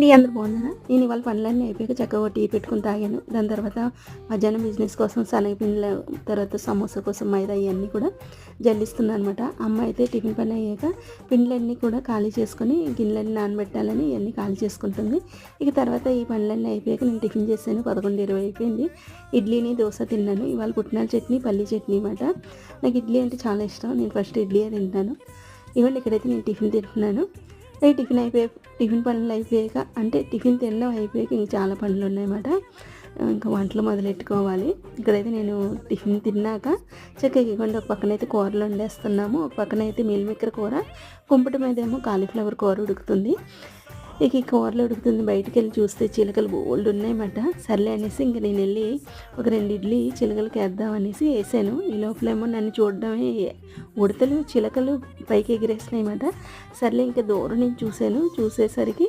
నీ అందరు బాగున్నారా? నేను ఇవాళ పనులన్నీ అయిపోయాక చక్కగా టీ పెట్టుకుని తాగాను. దాని తర్వాత మధ్యాహ్నం బిజినెస్ కోసం శనగపిండిల తర్వాత సమోసా కోసం మైదా ఇవన్నీ కూడా జల్లిస్తున్నా అనమాట అమ్మ అయితే టిఫిన్ పని అయ్యాక పిండ్లన్నీ కూడా ఖాళీ చేసుకొని గిన్నెలన్నీ నానబెట్టాలని ఇవన్నీ ఖాళీ చేసుకుంటుంది. ఇక తర్వాత ఈ పనులన్నీ అయిపోయాక నేను టిఫిన్ చేశాను. పదకొండు ఇరవై అయిపోయింది. ఇడ్లీని దోశ తిన్నాను. ఇవాళ పుట్టినాల చట్నీ పల్లీ చట్నీ అనమాట నాకు ఇడ్లీ అంటే చాలా ఇష్టం. నేను ఫస్ట్ ఇడ్లీయే తింటాను. ఇవ్వండి ఇక్కడైతే నేను టిఫిన్ తింటున్నాను. టిఫిన్ అయిపోయి టిఫిన్ పనులు అయిపోయాక అంటే టిఫిన్ తినడం అయిపోయాక ఇంక చాలా పనులు ఉన్నాయన్నమాట. ఇంకా వంటలు మొదలెట్టుకోవాలి. ఇక్కడైతే నేను టిఫిన్ తిన్నాక చక్కగా ఇవ్వండి ఒక పక్కన అయితే కూరలు వండేస్తున్నాము. ఒక పక్కన అయితే కూర కుంపటి మీద ఏమో కాలీఫ్లవర్ కూర ఉడుకుతుంది. ఇక ఈ కూరలు ఉడుకుతుంది. బయటికి వెళ్ళి చూస్తే చిలకలు బోల్డ్ ఉన్నాయన్నమాట. సర్లే అనేసి ఇంక నేను వెళ్ళి ఒక రెండు ఇడ్లీ చిలకలకి వేద్దాం అనేసి వేసాను. ఈ లోపలేమో నన్ను చూడడమే ఉడతలు చిలకలు పైకి ఎగిరేసినాయి అన్నమాట సర్లే ఇంకా దూరం నుంచి చూశాను. చూసేసరికి